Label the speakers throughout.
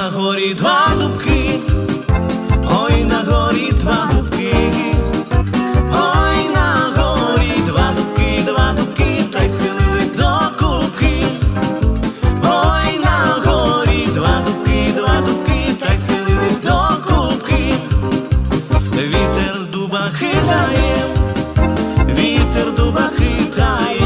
Speaker 1: на горі два дубки, ой на горі два дубки, ой на горі два дубки, два дубки, та й схилились до кубки. Ой на горі два дубки, два дубки, та й схилились до кубки. Вітер дуба хитає, вітер дуба хитає,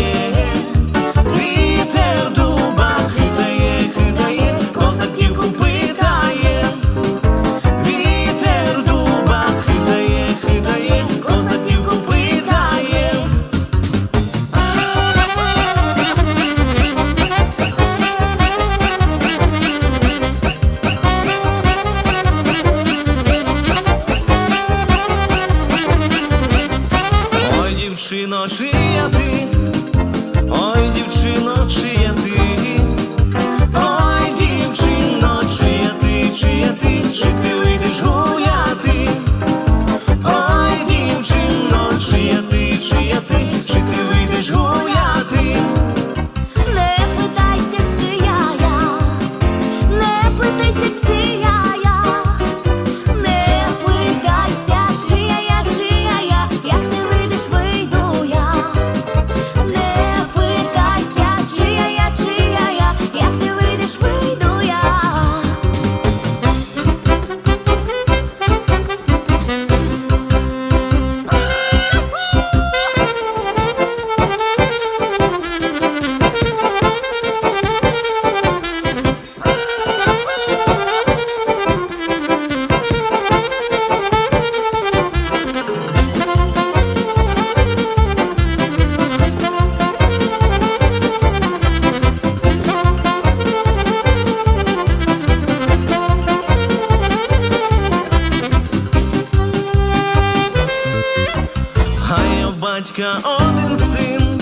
Speaker 2: батька
Speaker 1: один син.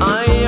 Speaker 1: а